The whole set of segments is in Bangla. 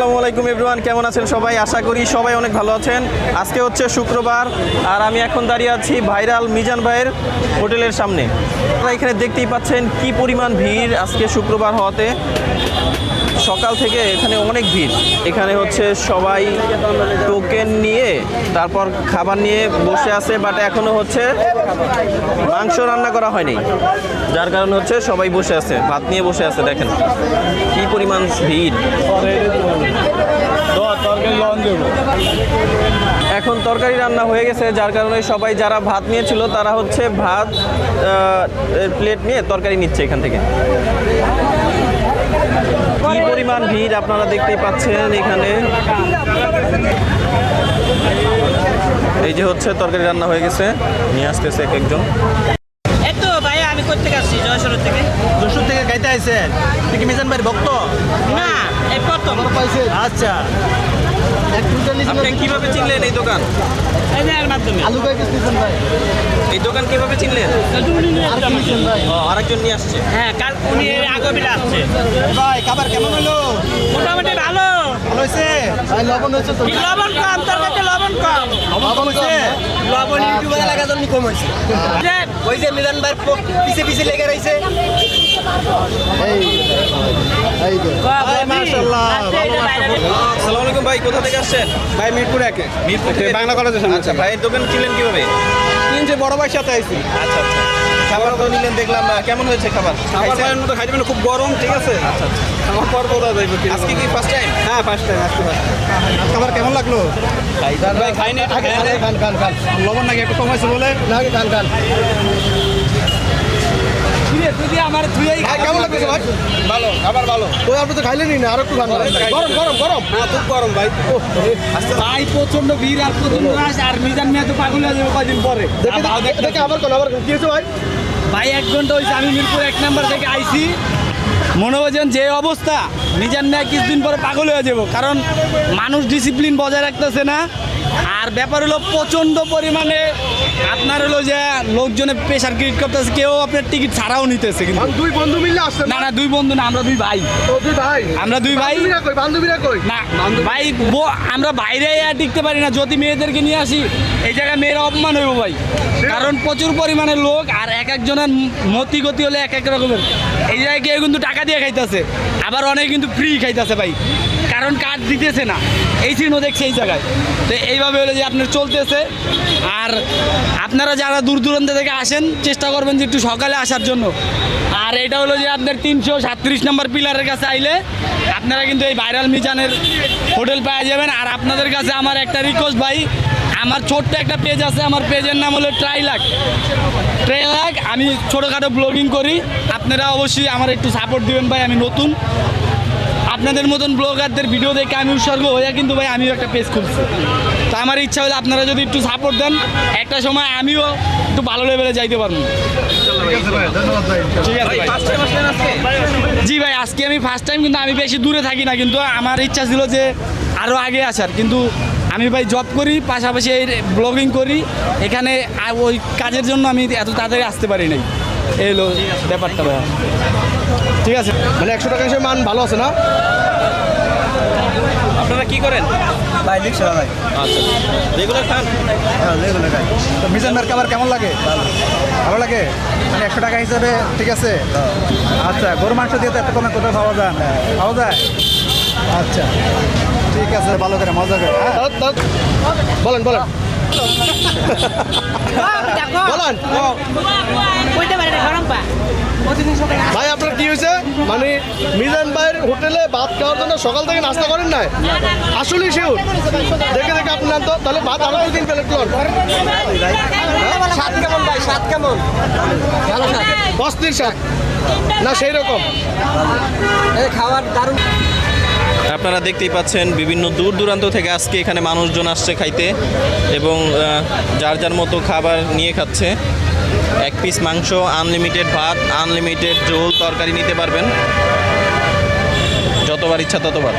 আসসালামু আলাইকুম এভরিওয়ান, কেমন আছেন সবাই? আশা করি সবাই অনেক ভালো আছেন। আজকে হচ্ছে শুক্রবার, আর আমি এখন দাঁড়িয়ে আছি ভাইরাল মিজান ভাইয়ের হোটেলের সামনে। আপনারা এখানে দেখতেই পাচ্ছেন কি পরিমাণ ভিড় আজকে শুক্রবার হওয়াতে। সকাল থেকে এখানে অনেক ভিড়। এখানে হচ্ছে সবাই টোকেন নিয়ে, তারপর খাবার নিয়ে বসে আছে বাট এখনও হচ্ছে মাংস রান্না করা হয়নি। যার কারণে হচ্ছে সবাই বসে আছে, ভাত নিয়ে বসে আছে, দেখেন। কি পরিমাণ ভিড়। এখন তরকারি রান্না হয়ে গেছে, যার কারণে সবাই যারা ভাত নিয়েছিল, তারা হচ্ছে ভাত প্লেট নিয়ে তরকারি নিচ্ছে এখান থেকে। পরিমাণ ভিড় আপনারা দেখতেই পাচ্ছেন এখানে। এই যে হচ্ছে তরকারি রান্না হয়ে গেছে। নিয়ে আসতেছে এক একজন। আমি করতে আসছি? জয়সর থেকে। থেকে গাইতে আইছেন? তুই কি মিজান ভাইয়ের ভক্ত? না এই প্রথম। আচ্ছা। আপনি কীভাবে চিনলেন এই দোকান? এই দোকান কীভাবে চিনলেন? আরেকজন নিয়ে আসছে। হ্যাঁ কাল উনি এর আগে আসছে। ভাই খাবার কেমন হলো? মোটামুটি ভালো। ভালো হয়েছে? ভাই লবণ হয়েছে তো। কি লবণ কম? তোর কাছে লবণ কম? লবণ হয়েছে লবণ ইউটিউবে লাগা জন্য কম হয়েছে। ওই যে মিলন ভাই পিছে পিছে লেগে রয়েছে ভাই, মাশাআল্লাহ, এই যে আলাইকুম ভাই কোথা থেকে আসছেন? ভাই মিরপুর একে। মিরপুর বাংলা কলেজ আচ্ছা ভাইয়ের দোকান ছিলেন কীভাবে? তিনটে বড় ভাই সাথে আইছি। আচ্ছা আচ্ছা। খাবার তো নিলেন দেখলাম কেমন হয়েছে খাবার? খাবার? ভাইয়ের মতো খাইতে খুব গরম ঠিক আছে? আচ্ছা আচ্ছা। আমার পর বোঝা যাইব কি আজকে কি ফার্স্ট টাইম হ্যাঁ ফার্স্ট টাইম আজকে খাবার কেমন লাগল? ভাই খেয়ে নে। খান খান খান। লবণ নাকি একটু কম হয়েছে বলে? না খান খান। আমার কেমন লাগছে ভাই? ভালো খাবার ভালো। ওই আপনি তো খাইলেনই না আর একটু খান গরম গরম গরম। হ্যাঁ খুব গরম ভাই। ভাই প্রচণ্ড ভিড় আর প্রচণ্ড আর মিজান মিয়া তো পাগল হয়ে যাবে কয়দিন পরে। দেখে আবার কোন আবার। কি হয়েছে ভাই? ভাই, এক ঘণ্টা হয়েছে আমি মিরপুর এক নাম্বার থেকে আইছি। মনে হয়েছেন যে অবস্থা নিজের ন্যায় কিছুদিন পরে পাগল হয়ে যাব, কারণ মানুষ ডিসিপ্লিন বজায় রাখতেছে না। আর ব্যাপার হলো প্রচণ্ড পরিমাণে আপনার হলো যে লোকজনে প্রেশার ক্রিয়েট করতেছে কেউ আপনার টিকিট ছাড়াও নিতেছে কিন্তু। দুই বন্ধু মিলে আসছেন না? না দুই বন্ধু না আমরা দুই ভাই। দুই ভাই? আমরা দুই ভাই। বান্ধবীরা কই? বান্ধবীরা কই? না ভাই আমরা বাইরে আর টিকতে পারি না। যদি মেয়েদেরকে নিয়ে আসি এই জায়গায় মেয়েরা অপমান হইব ভাই। কারণ প্রচুর পরিমাণে লোক আর এক একজনের মতি গতি হলে এক এক রকমের। এই জায়গায় কেউ কিন্তু টাকা দিয়ে খাইতেছে। আবার অনেক কিন্তু ফ্রি খাইতেছে ভাই। কারণ কার্ড দিতেছে না। এই সিনও দেখছে এই জায়গায়। তো এইভাবে হলো যে আপনার চলতেছে। আর আপনারা যারা দূর দূরান্ত থেকে আসেন, চেষ্টা করবেন যে একটু সকালে আসার জন্য। আর এটা হলো যে আপনার তিনশো সাতত্রিশ নম্বর পিলারের কাছে আইলে আপনারা কিন্তু এই ভাইরাল মিজানের হোটেল পাওয়া যাবেন। আর আপনাদের কাছে আমার একটা রিকোয়েস্ট ভাই, আমার ছোট্ট একটা পেজ আছে, আমার পেজের নাম হলো ট্রাইলাক ট্রাইলাক আমি ছোটোখাটো ব্লগিং করি। আপনারা অবশ্যই আমার একটু সাপোর্ট দিবেন ভাই, আমি নতুন। আপনাদের মতন ব্লগারদের ভিডিও দেখে আমি উৎসর্গ হয়ে কিন্তু ভাই আমিও একটা পেজ খুলছি। তো আমার ইচ্ছা হলে আপনারা যদি একটু সাপোর্ট দেন একটা সময় আমিও একটু ভালো লেভেলে যাইতে পারব। ঠিক আছে জি ভাই আজকে আমি ফার্স্ট টাইম কিন্তু আমি বেশি দূরে থাকি না কিন্তু আমার ইচ্ছা ছিল যে আরও আগে আসার। কিন্তু আমি ভাই জব করি পাশাপাশি এই ব্লগিং করি এখানে ওই কাজের জন্য আমি এত তাড়াতাড়ি আসতে পারি নাই। এই হলো ব্যাপারটা ভাই। ঠিক আছে। মানে একশো টাকা হিসেবে মান ভালো আছে না? আপনারা কি করেন? ভাই আচ্ছা। রেগুলার খান? হ্যাঁ তো মিজান খাবার কেমন লাগে? ভালো। লাগে? মানে একশো টাকা হিসাবে ঠিক আছে? আচ্ছা গরু মাংস দিয়ে তো এত কমে কোথাও পাওয়া যায়? না পাওয়া যায়? আচ্ছা ঠিক আছে ভালো করে মজা করে হ্যাঁ? বলেন বলেন। বলেন। না ভাই আপনার কি হয়েছে? মানে মিজান ভাইয়ের হোটেলে ভাত খাওয়ার জন্য সকাল থেকে নাস্তা করেন নাই? আসলে শিওর। দেখে দেখে আপনার তো। তাহলে ভাত আরও দুদিন প্লেট লোন স্বাদ কেমন ভাই? স্বাদ কেমন? অস্থির স্বাদ। না সেই রকম। খাবার দারুণ। আপনারা দেখতেই পাচ্ছেন বিভিন্ন দূর দূরান্ত থেকে আজকে এখানে মানুষজন আসছে খাইতে এবং যার যার মতো খাবার নিয়ে খাচ্ছে। এক পিস মাংস আনলিমিটেড ভাত আনলিমিটেড ঝোল তরকারি নিতে পারবেন। যতবার ইচ্ছা ততবার।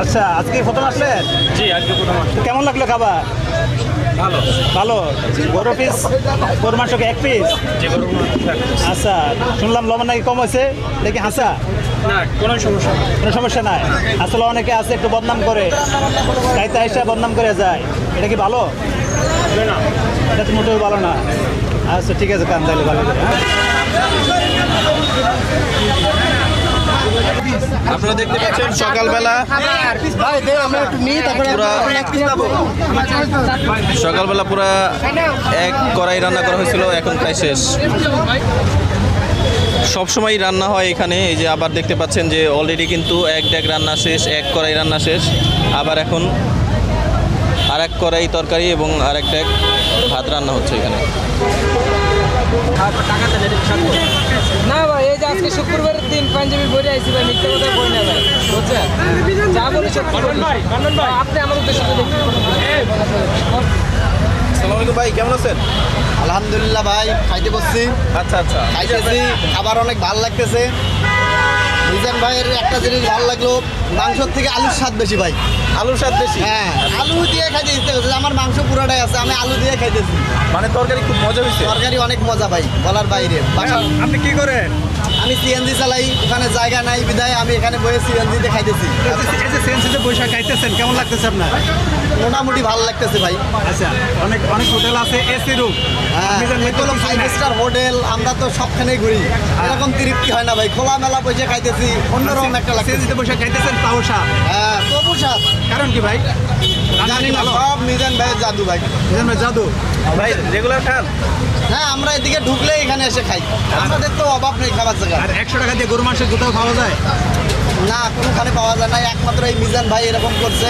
আচ্ছা আজকে প্রথম আসলেন? জি আজকে প্রথম কেমন লাগল খাবার? ভালো। ভালো। গরু পিস গরু মাংস এক পিস আচ্ছা শুনলাম লবণ নাকি কম হয়েছে? দেখি হাসা? না কোনো সমস্যা কোনো সমস্যা নাই। আসলে অনেকে আছে একটু বদনাম করে। গাইতে এসে বদনাম করে যায়। এটা কি ভালো? এটা তো মোটেও ভালো না। আচ্ছা ঠিক আছে কান তাহলে ভালো করে, হ্যাঁ? আপনারা দেখতে পাচ্ছেন সকালবেলা সকালবেলা পুরা এক কড়াই রান্না করা হয়েছিল, এখন প্রায় শেষ। সবসময় রান্না হয় এখানে, এই যে আবার দেখতে পাচ্ছেন যে অলরেডি কিন্তু এক ডেক রান্না শেষ, এক কড়াই রান্না শেষ। আবার এখন আর এক কড়াই তরকারি এবং আর এক ডেক ভাত রান্না হচ্ছে এখানে। না ভাই এই যে আজকে শুক্রবারের দিন পাঞ্জাবি আইছি ভাই মিথ্যা কথা বই না ভাই বুঝছেন? যা বলে সত্যি আপনি আমার উদ্দেশ্যে ভাই কেমন আছেন? আলহামদুলিল্লাহ ভাই খাইতে বসছি। আচ্ছা আচ্ছা। খাইতেছি খাবার অনেক ভালো লাগতেছে। মিজান ভাইয়ের একটা জিনিস ভালো লাগল মাংসর থেকে আলুর স্বাদ বেশি ভাই। আলুর স্বাদ বেশি? হ্যাঁ আলু দিয়ে খাইতে ইচ্ছে করছে আমার মাংস পুরাটাই আছে আমি আলু দিয়ে খাইতেছি। মানে তরকারি খুব মজা হয়েছে তরকারি অনেক মজা ভাই বলার বাইরে। আপনি কি করেন? আমি সিএনজি চালাই ওখানে জায়গা নাই বিদায় আমি এখানে বসে সিএনজিতে খাইতেছি সেন্সিতে বৈশাখ খাইতেছেন কেমন লাগতেছে আপনার? মোটামুটি ভালো লাগতেছে ভাই। আচ্ছা অনেক অনেক হোটেল আছে এসি রুম। হ্যাঁ এগুলো ফাইভ স্টার হোটেল আমরা তো সবখানেই ঘুরি। এরকম তৃপ্তি হয় না ভাই খোলামেলা বসে খাইতেছি অন্যরকম একটা লাগতেছে। সেন্সিতে বৈশাখ খাইতেছেন তাও সাপ হ্যাঁ তবু স্বাদ কারণ কি ভাই? জানি না সব মিজান ভাইয়ের জাদু ভাই। বুঝলেন ভাই জাদু? ভাই রেগুলার খান? হ্যাঁ আমরা এদিকে ঢুকলে এখানে এসে খাই। আমাদের তো অভাব নেই খাবার জায়গা আর একশো টাকা দিয়ে গরু মাংসের কোথাও খাওয়া যায়? না কোনোখানে পাওয়া যায় না। একমাত্র এই মিজান ভাই এরকম করছে।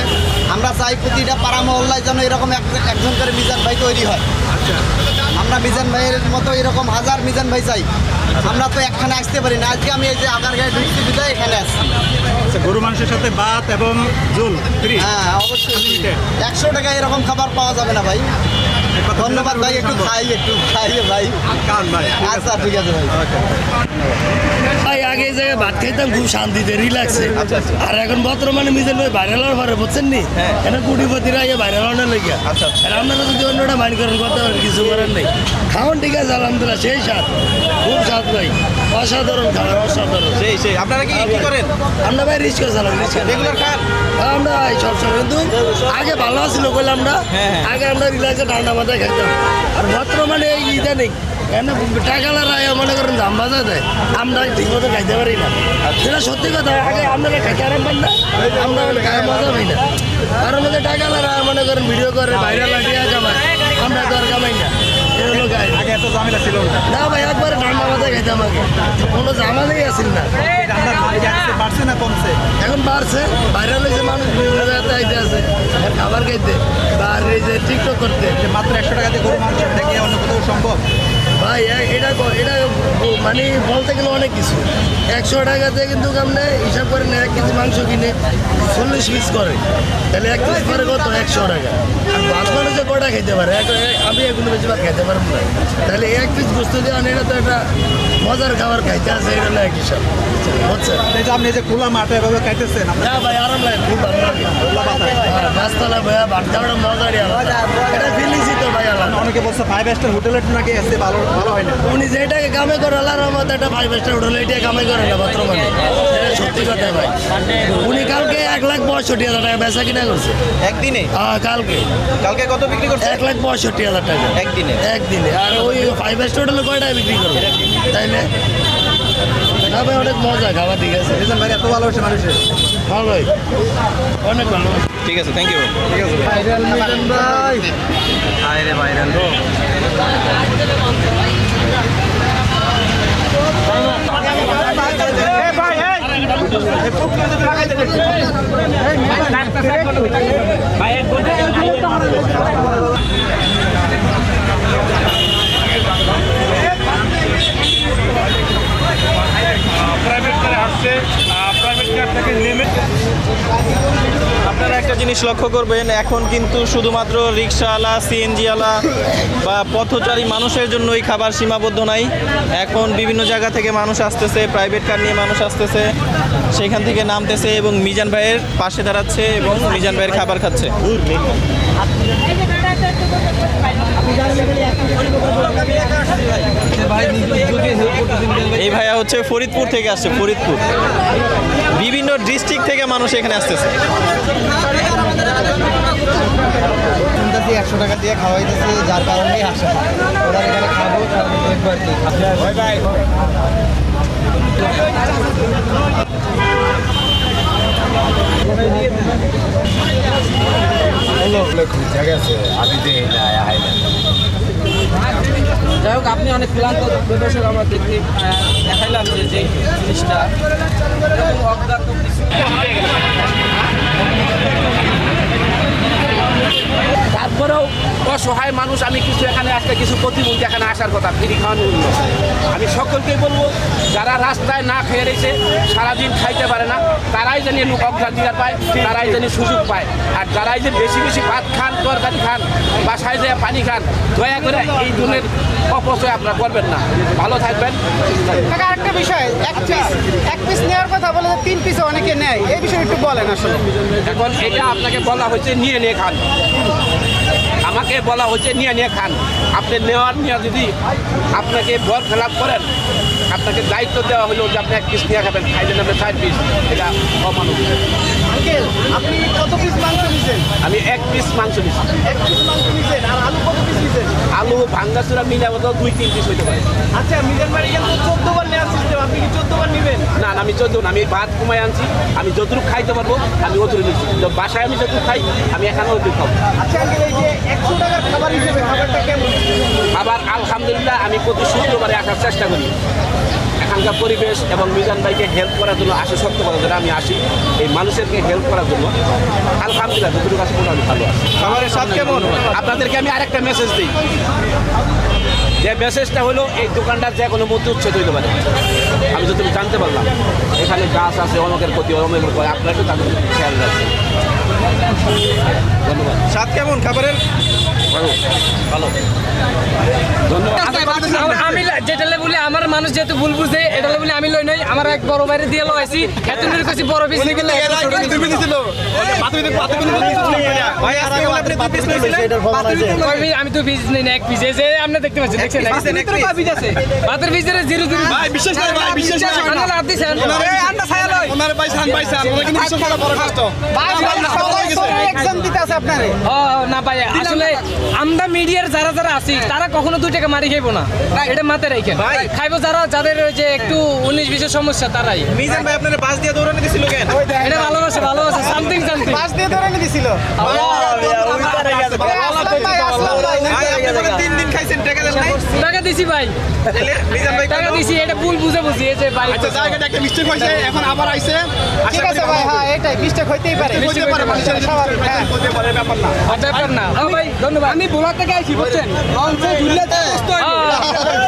আমরা চাই প্রতিটা পাড়া মহল্লায় যেন এরকম এক- একজন করে মিজান ভাই তৈরি হয়। আচ্ছা। আমরা মিজান ভাইয়ের মতো এরকম হাজার মিজান ভাই চাই। আমরা তো একখানে আসতে পারি না। আজকে আমি এই যে আগার গায়ে ঢুকছি বিদায় এখানে আসছি আচ্ছা গরু মাংসের সাথে ভাত এবং ঝোল ফ্রি? হ্যাঁ অবশ্যই। একশো টাকায় এরকম খাবার পাওয়া যাবে না ভাই। ধন্যবাদ ভাই একটু খাই একটু খাই ভাই। ভাই আচ্ছা ঠিক আছে ভাই। ভাই আগে জায়গায় ভাত খাইতাম খুব শান্তিতে রিল্যাক্সে আচ্ছা, আচ্ছা। আর এখন বর্তমানে মিজেল ভাই ভাইরাল হওয়ার পরে বুঝছেন নি? হ্যাঁ। এখন কুটিপতিরা আগে ভাইরাল হওয়ার লেগে। আর আপনারা যদি অন্যটা মাইন্ড করেন করতে কিছু করার নেই। খাওয়ান ঠিক আছে আলহামদুলিল্লাহ সেই স্বাদ খুব স্বাদ ভাই অসাধারণ খাবার অসাধারণ। সেই সেই। আপনারা কি কি করেন? আমরা ভাই রেগুলার খান আমরা এই সবসময় কিন্তু আগে ভালো ছিল বললাম না হ্যাঁ, হ্যাঁ। আগে আমরা রিল্যাক্সে ঠান্ডা মাথায় খাইতাম। আর বর্তমানে এই ইদানিং কেন? মনে করেন দাম বাজা দেয়। আমরা ঠিক মতো খাইতে পারি না। সেটা সত্যি কথা। আগে আপনারা খাইতে আরাম পান না আমরা গায়ে মজা পাই না। কারণ ওদের মনে করেন ভিডিও করে ভাইরাল কামায় আমরা। কামাই না। হলো গায়ে আগে এত ঝামেলা ছিল না। ভাই একবারে ঠান্ডা মাথায় খাইতাম আগে কোনো জামালেই আসিল না। বাড়ছে না কমছে এখন বাড়ছে ভাইরাল হয়েছে মানুষ বিভিন্ন জায়গাতে আইতে আছে। খাবার খাইতে। বা এই যে টিকটক করতে। মাত্র একশো টাকা দিয়ে গরু মাংস থেকে অন্য কোথাও সম্ভব? ভাই এটা এটা মানে বলতে গেলে অনেক কিছু। একশো টাকাতে কিন্তু আপনি হিসাব করেন এক কেজি মাংস কিনে চল্লিশ পিস করে। তাহলে এক পিস করে কত? একশো টাকা। আর ভাত মানুষে কটা খেতে পারে? আমি এগুলো বেশি ভাত খাইতে পারব না। তাহলে এক পিস গোস্ত দিয়ে এটা তো একটা মজার খাবার খাইতে আছে এটা হলো এক হিসাব। বুঝছেন? আপনি যে খোলা মাঠে এভাবে খাইতেছেন হ্যাঁ ভাই আরাম লাগে খুব ভালো লাগে। হ্যাঁ, গাছতলা ভাইয়া ভাতটা ওটা মজারই এটা ফিলিংসই অনেকে বলছে ফাইভ স্টার হোটেলের নাকি এসে ভালো ভালো হয় না উনি যেটাকে কামে করে আল্লাহর রহমতে একটা ফাইভ স্টার হোটেল এটা কামে করে না বর্তমানে এটা সত্যি কথা ভাই। উনি কালকে এক লাখ পঁয়ষট্টি হাজার টাকা বেচা কিনা করছে। একদিনে? হ্যাঁ কালকে। কালকে কত বিক্রি করছে? এক লাখ পঁয়ষট্টি হাজার টাকা। একদিনে? একদিনে। আর ওই ফাইভ স্টার হোটেলে কয় টাকা বিক্রি করবে? তাইলে না? ভাই অনেক মজা খাবার ঠিক আছে। ভাই এত ভালোবাসে মানুষের ভালোই অনেক ভালো। ঠিক আছে থ্যাংক ইউ ঠিক আছে। ভাই। আরে ভাইরাল প্রাইভেট কারে আসছে প্রাইভেট কার থেকে নেমে আপনারা একটা জিনিস লক্ষ্য করবেন, এখন কিন্তু শুধুমাত্র রিক্সাওয়ালা, সিএনজিওয়ালা বা পথচারী মানুষের জন্যই খাবার সীমাবদ্ধ নাই। এখন বিভিন্ন জায়গা থেকে মানুষ আসতেছে প্রাইভেট কার নিয়ে মানুষ আসতেছে, সেখান থেকে নামতেছে এবং মিজান ভাইয়ের পাশে দাঁড়াচ্ছে এবং মিজান ভাইয়ের খাবার খাচ্ছে। এই ভাইয়া হচ্ছে ফরিদপুর থেকে আসছে, ফরিদপুর। বিভিন্ন ডিস্ট্রিক্ট থেকে মানুষ এখানে আসতেছে। একশো টাকা দিয়ে খাওয়াইতেছে যার কারণেই আসে ওরা এখানে খাব যাই হোক আপনি অনেক ক্লান্ত দর্শক আমরা দেখতে দেখাইলাম যে যে জিনিসটা। অজ্ঞাত কিছু। অসহায় মানুষ আমি কিছু এখানে আসলে কিছু প্রতিবন্ধী এখানে আসার কথা ফিরি খাওয়ানোর জন্য। আমি সকলকে বলব যারা রাস্তায় না খেয়ে রয়েছে সারাদিন খাইতে পারে না তারাই জানি লোক অগ্রাধিকার পায় তারাই জানি সুযোগ পায়। আর যারাই যে বেশি বেশি ভাত খান তরকারি খান বাসায় যে পানি খান দয়া করে এই ধরনের অপচয় আপনারা করবেন না। ভালো থাকবেন। আরেকটা বিষয় এক পিস এক পিস নেওয়ার কথা বলে যে তিন পিস অনেকে নেয় এই বিষয়ে একটু বলেন আসলে। এখন এটা আপনাকে বলা হয়েছে নিয়ে নিয়ে খান। আমাকে বলা হয়েছে, নিয়ে নিয়ে খান। আপনি নেওয়ার নিয়ে যদি আপনাকে বল খেলাপ করেন, আপনাকে দায়িত্ব দেওয়া হলো যে আপনি এক পিস নিয়ে খাবেন, খাইলেন আপনি চার পিস এটা অমানবিক। আপনি কত পিস মাংস নিছেন? আমি এক পিস মাংস নিচ্ছি এক পিস মাংস নিছেন আর আলু কত পিস নিছেন? আলু ভাঙ্গাচুরা দুই তিন পিস হইতে পারে। আচ্ছা মিজান বাড়ি কিন্তু চোদ্দ বার নেওয়ার সিস্টেম আপনি কি চোদ্দ বার নেবেন? না না আমি চোদ্দ না আমি ভাত কমাই আনছি আমি যতটুকু খাইতে পারব আমি অতটুকু নিচ্ছি। তো বাসায় আমি যতটুকু খাই আমি এখানে অতটুকু খাব। আচ্ছা এই যে একশো টাকার খাবার হিসেবে খাবারটা কেমন? আবার আলহামদুলিল্লাহ আমি প্রতি শুক্রবারে আসার চেষ্টা করি। এখানকার পরিবেশ এবং মিজান ভাইকে হেল্প করার জন্য আসে সত্য করার জন্য আমি আসি এই মানুষেরকে হেল্প করার জন্য। আলহামদুলিল্লাহ যতটুকু কাছে মোটামুটি ভালো আছে। খাবারের স্বাদ কেমন? আপনাদেরকে আমি আরেকটা মেসেজ দিই। যে মেসেজটা হলো এই দোকানটার যে কোনো মধ্যে উচ্ছেদ হইতে পারে। আমি যতটুকু জানতে পারলাম এখানে গাছ আছে অনেকের প্রতি অনেকের করে আপনারা একটু তাদের খেয়াল রাখবেন। ধন্যবাদ। স্বাদ কেমন খাবারের? ভালো। ভালো। ধন্যবাদ। আমি যেটা বলি আমার মানুষ যেহেতু ভুল বুঝে এটা বলি আমি লই নাই। আমার এক বড় বাইরে দিয়ে লইছি এত বড় পিস আমি আমি তো পিস নেই এক পিস যে আপনি দেখতে পাচ্ছেন দেখছেন পিসের এক piece? পিস আছে ভাতের পিসের জিরো জিরো ভাই বিশ্বাস করে ভাই বিশ্বাস করে আন্না লাভ দিছেন। এই ছায়া লই। এক্সাম দিতে আছে আপনারে। ও না ভাই আসলে আমরা মিডিয়ার যারা যারা আছি তারা কখনো দুই টাকা মারি খাইবো না। এটা মাথায় রাখেন। খাইবো যারা যাদের ওই যে একটু উনিশ বিশের সমস্যা তারাই। মিজান ভাই আপনার বাস দিয়ে দৌড়ানো দিছিল কেন? এটা ভালোবাসে ভালোবাসে সামথিং সামথিং পাঁচ দিয়ে ধরে দিছিল। আসলাম ভাই ভাই তিন দিন খাইছেন টাকা দেন নাই? টাকা দিছি ভাই। তাহলে মিজান ভাই টাকা কত? দিছি এটা ভুল বুঝে বুঝি এই যে বাড়ি ঠিক আছে ভাই হ্যাঁ এটাই মিস্টেক হইতেই পারে স্বাভাবিক, হ্যাঁ। ব্যাপার না। ও ভাই ধন্যবাদ। আমি বোলা থেকে আইছি বুঝছেন? এই যে আয় অবস্থা